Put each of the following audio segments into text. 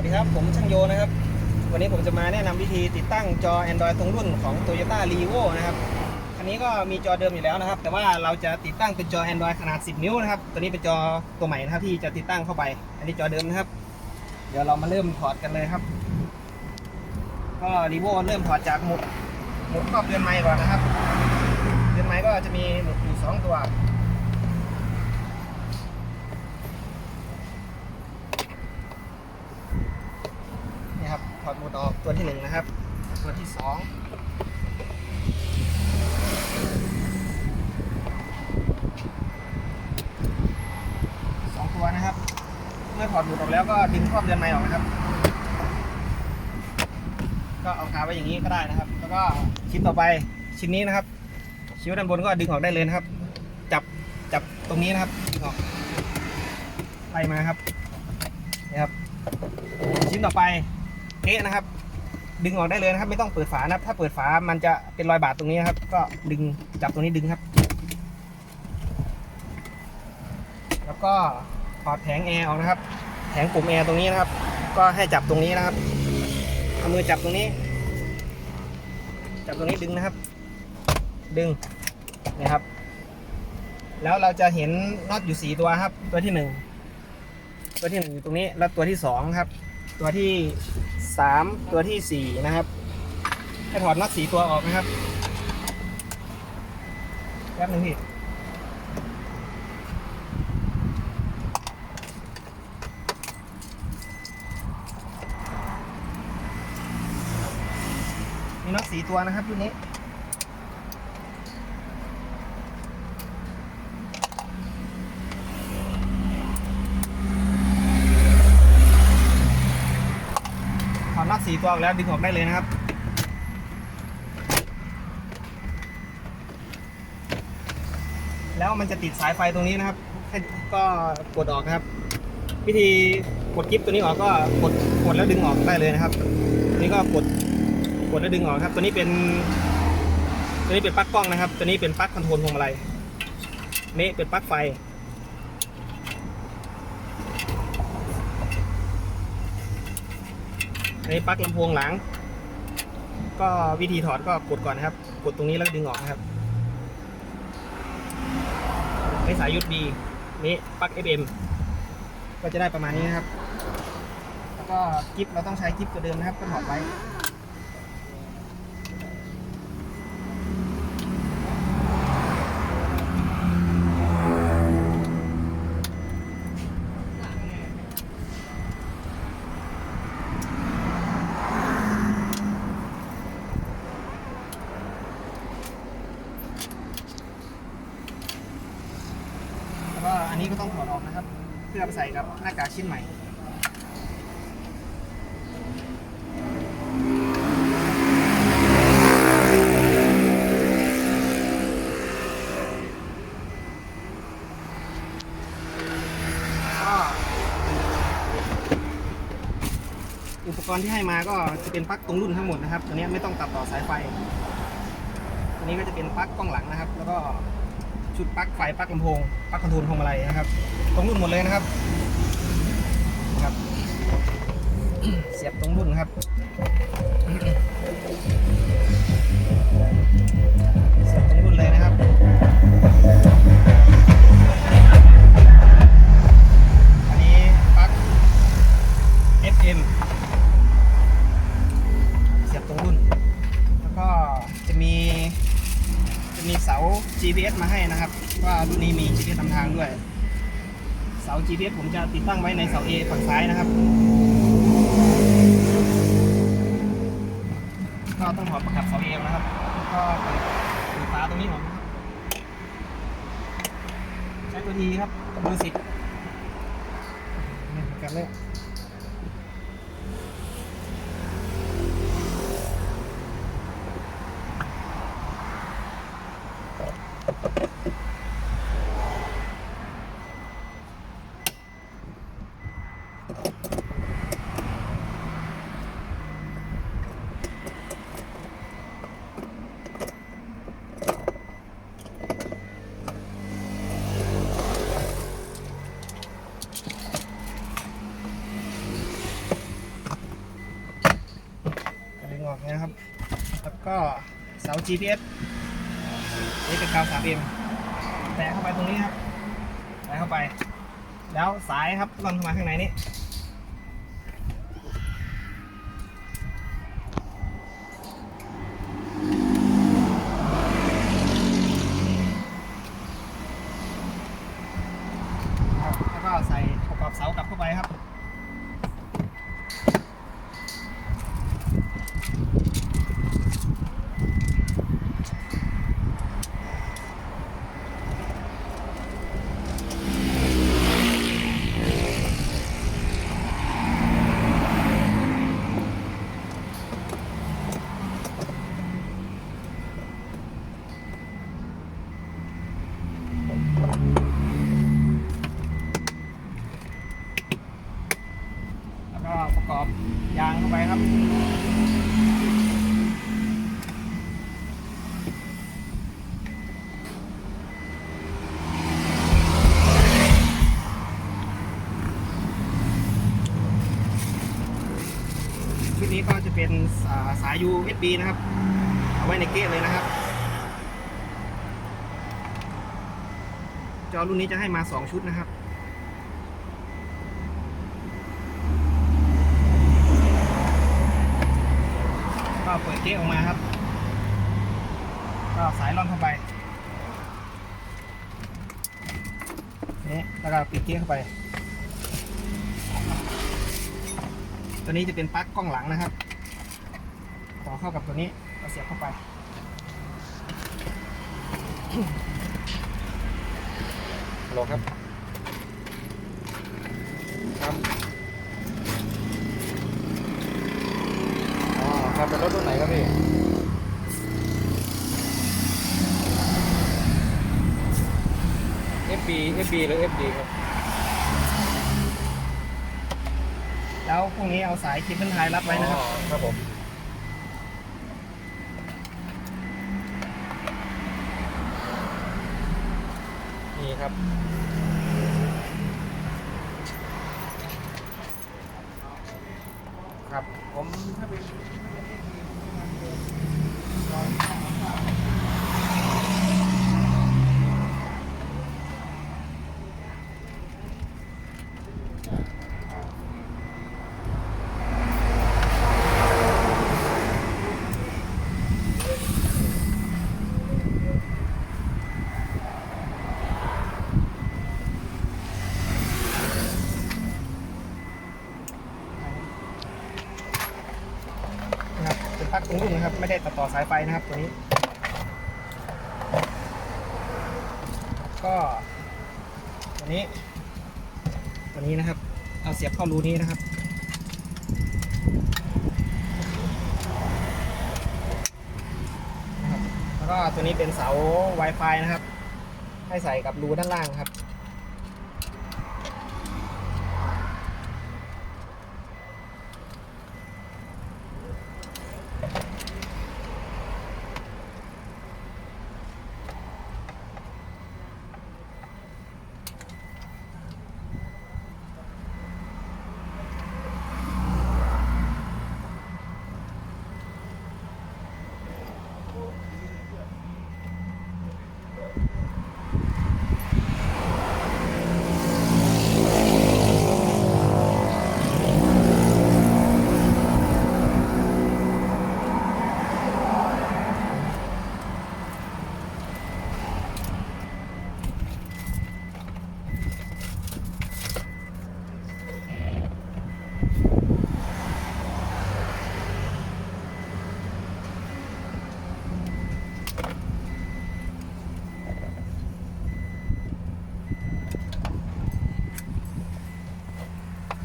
วัสดีครับ ผมช่างโยนะครับ วันนี้ผมจะมาแนะนำวิธีติดตั้งจอ Android ตรงรุ่นของ Toyota r e v o นะครับ คันนี้ก็มีจอเดิมอยู่แล้วนะครับ แต่ว่าเราจะติดตั้งเป็นจอ Android ขนาด 10 นิ้วนะครับ ตัวนี้เป็นจอตัวใหม่นะครับที่จะติดตั้งเข้าไป อันนี้จอเดิมนะครับ เดี๋ยวเรามาเริ่มถอดกันเลยครับ ก็ r e v o เริ่มถอดจากหมุดหมุดครอบเรือนไม้ก่อนนะครับ เรือนไม้ก็จะมีหมุดอยู่สองตัว นี่ครับถ อดหมุดออกตัวที่หนึ่งนะครับ ตัวที่สองสองตัวนะครับ เมื่อถอดหมุดออกแล้วก็ดึงครอบเรือนไม้ออกนะครับ ก็เอาคาไว้อย่างนี้ก็ได้นะครับ แล้วก็ชิ้นต่อไปชิ้นนี้นะครับ ชิ้นด้านบนก็ดึงออกได้เลยนะครับ จับจับตรงนี้นะครับดึงออกไล่มาครับนี่ครับชิ้นต่อไป เก๊ะนะครับ ดึงออกได้เลยนะครับ ไม่ต้องเปิดฝานะครับ ถ้าเปิดฝามันจะเป็นรอยบาดตรงนี้นะครับ ก็ดึงจับตรงนี้ดึงครับ แล้วก็ถอดแผงแอร์ออกนะครับ แผงปุ่มแอร์ตรงนี้นะครับ ก็ให้จับตรงนี้นะครับเอามือจับตรงนี้ จับตรงนี้ดึงนะครับ ดึงนี่ครับ แล้วเราจะเห็นน็อตอยู่สี่ตัวครับ ตัวที่หนึ่งตัวที่หนึ่งอยู่ตรงนี้ แล้วตัวที่สองครับ ตัวที่ สามตัวที่สี่นะครับให้ถอดน็อตสีตัวออกนะครับแป๊บหนึงพี่มีน็อตสีตัวนะครับที่นี้ สีตัวออกแล้วดึงออกได้เลยนะครับ แล้วมันจะติดสายไฟตรงนี้นะครับ ก็กดออกครับ วิธีกดกิ๊บตัวนี้ออกก็กดกดแล้วดึงออกได้เลยนะครับ นี้ก็กดกดแล้วดึงออกครับ ตัวนี้เป็น ตัวนี้เป็นปลั๊กกล้องนะครับ ตัวนี้เป็นปลั๊กคอนโทรลพวงมาลัยนี่เป็นปลั๊กไฟ อันนี้ปลั๊กลำโพงหลัง ก็วิธีถอดก็กดก่อนนะครับ กดตรงนี้แล้วดึงออกนะครับนี่สาย USB นี่ปลั๊ก FM ก็จะได้ประมาณนี้นะครับ แล้วก็กิ๊บเราต้องใช้กิ๊บตัวเดิมนะครับก็ถอดไว้ก็อันนี้ก็ต้องถอดออกนะครับ เพื่อไปใส่กับหน้ากากชิ้นใหม่อุปกรณ์ที่ให้มาก็จะเป็นปลั๊กตรงรุ่นทั้งหมดนะครับ ตัวนี้ไม่ต้องตัดต่อสายไฟ ตัวนี้ก็จะเป็นปลั๊กกล้องหลังนะครับ แล้วก็ ชุดปลั๊กไฟปลั๊กลำโพงปลั๊กคอนโทรลพวงมาลัยนะครับตรงรุ่นหมดเลยนะครับครับ เสียบตรงรุ่นครับเสียบตรงรุ่นเลยนะครับ GPS ผมจะติดตั้งไว้ในเสา A ฝั่งซ้ายนะครับ ก็ต้องถอดประกับเสา A นะครับ ก็ปิดฝาตรงนี้ออบใช้ตัวทีครับเบอร์สิบนี่กันเลย ก็เสา GPS นี่เป็นกาว 3M แตะเข้าไปตรงนี้ครับแตะเข้าไป แล้วสายครับล่อนเข้ามาข้างในนี้ ปีนะครับ เอาไว้ในเก๊เลยนะครับจอรุ่นนี้จะให้มา 2 ชุดนะครับก็เปิดเก๊ออกมาครับ ก็สายล่อนเข้าไปนี่แล้วก็ปิดเก๊เข้าไป ตัวนี้จะเป็นปลั๊กกล้องหลังนะครับ เข้ากับตัวนี้เราเสียบเข้าไปฮัลโหลครับครับอ๋อครับเป็นรถรุ่นไหนครับพี่ FB FB หรือ FD ครับ แล้วพวกนี้เอาสายเคเบิลไทยรัดไว้นะครับอ๋อครับผม ครับ ผมถ้าเป็น นะครับเป็นปลั๊กตรงรุ่ นะครับ ไม่ได้ตัดต่อสายไฟนะครับตัวนี้ ก็ตัวนี้ ตัวนี้นะครับ เอาเสียบเข้ารูนี้นะครับนะครับแล้วก็ตัวนี้เป็นเสา Wi-Fi นะครับ ให้ใส่กับรูด้านล่างครับ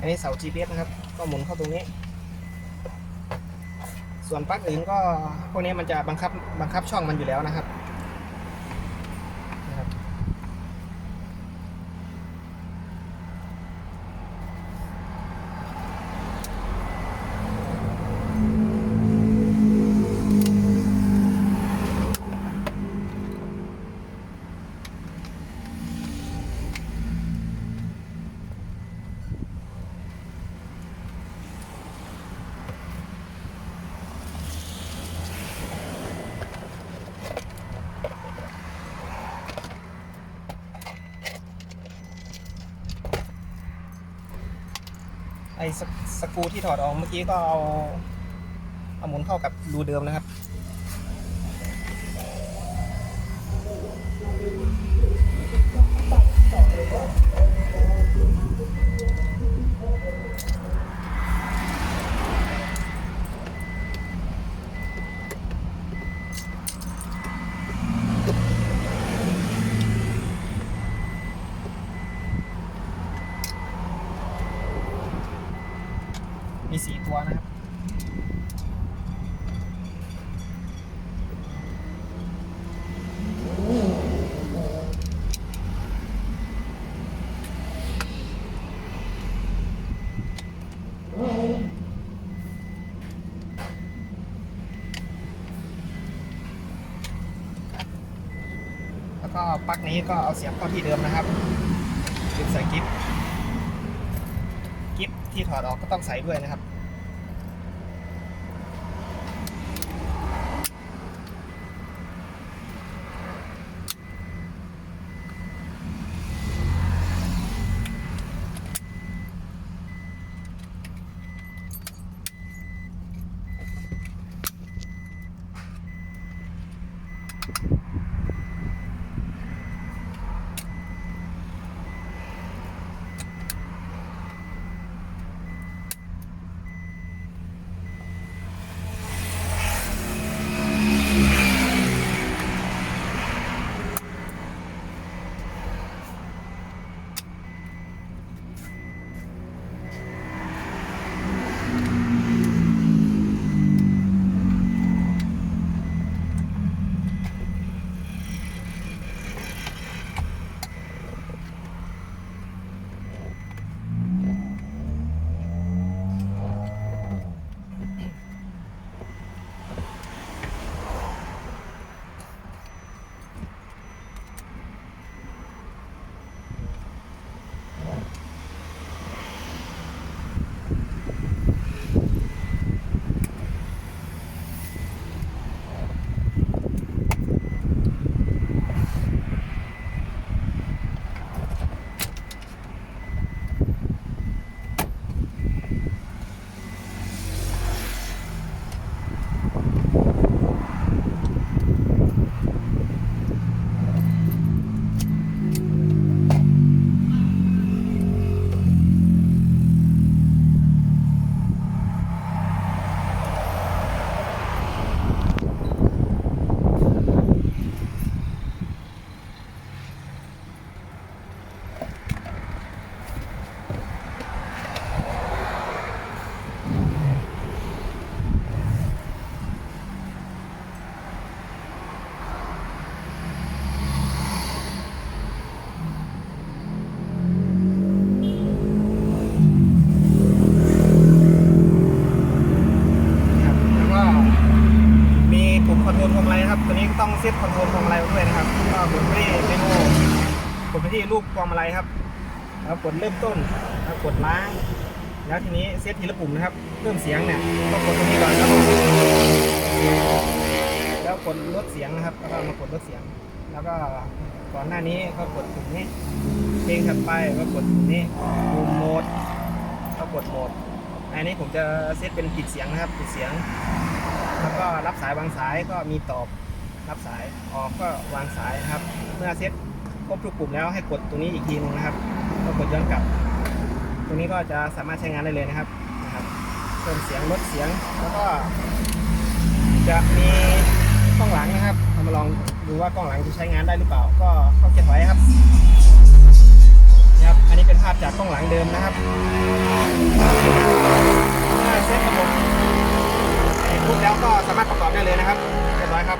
อันนี้เสา GPS นะครับ ก็หมุนเข้าตรงนี้ ส่วนปลั๊กอื่นก็พวกนี้มันจะบังคับบังคับช่องมันอยู่แล้วนะครับนะครับ น อ้สกสกรูที่ถอดออกเมื่อกี้ก็เอาเอาหมุนเข้ากับรูเดิมนะครับ มีสี่ตัวนะครับแล้วก็ปลั๊กนี้ก็เอาเสียบเข้าที่เดิมนะครับดึงใส่กิ๊บ กิ๊บที่ถอดออกก็ต้องใส่ด้วยนะครับครับ ไปที่รูปพวงมาลัยครับ แล้วกดเริ่มต้นแล้วกดล้าง แล้วทีนี้เซตทีละปุ่มนะครับเพิ่มเสียงเนี่ยก็กดตรงนี้ก่อนแล้วแล้วกดลดเสียงนะครับ แล้วก็มากดลดเสียง แล้วก็ก่อนหน้านี้ก็กดปุ่มนี้ เพลงถัดไปก็กดปุ่มนี้ปุ่มโหมดก็กดโหมด อันนี้ผมจะเซตเป็นปิดเสียงนะครับปิดเสียง แล้วก็รับสายวางสายก็มีตอบรับสายออกก็วางสายครับ เมื่อเซต ครบทุกปุ่มแล้วให้กดตรงนี้อีกทีหนึงนะครับก็กดย้อนกลับ ตรงนี้ก็จะสามารถใช้งานได้เลยนะครับนะครับเพิ่มเสียงลดเสียงแล้วก็ จะมีกล้องหลังนะครับเรามาลองดูว่ากล้องหลังจะใช้งานได้หรือเปล่า ก็เข้าเก็บไว้ครับนะครับ อันนี้เป็นภาพจากกล้องหลังเดิมนะครับถ้าเซตระบบเสร็จปุ๊บแล้วก็สามารถประกอบได้เลยนะครับเรียบร้อยครับ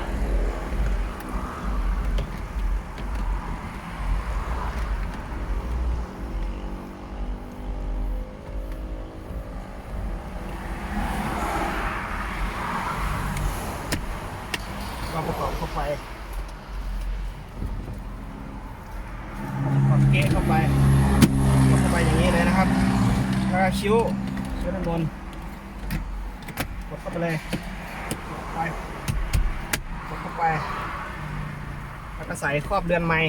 แล้วก็ใส่ครอบเรือนไม้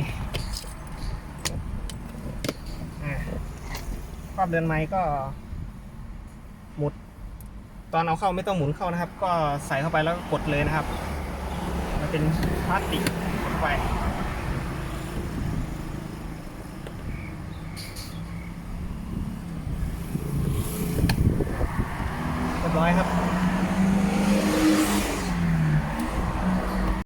ครอบเรือนไม้ก็หมุด ตอนเอาเข้าไม่ต้องหมุนเข้านะครับ ก็ใส่เข้าไปแล้วก็กดเลยนะครับ มันเป็นพลาสติกกดไป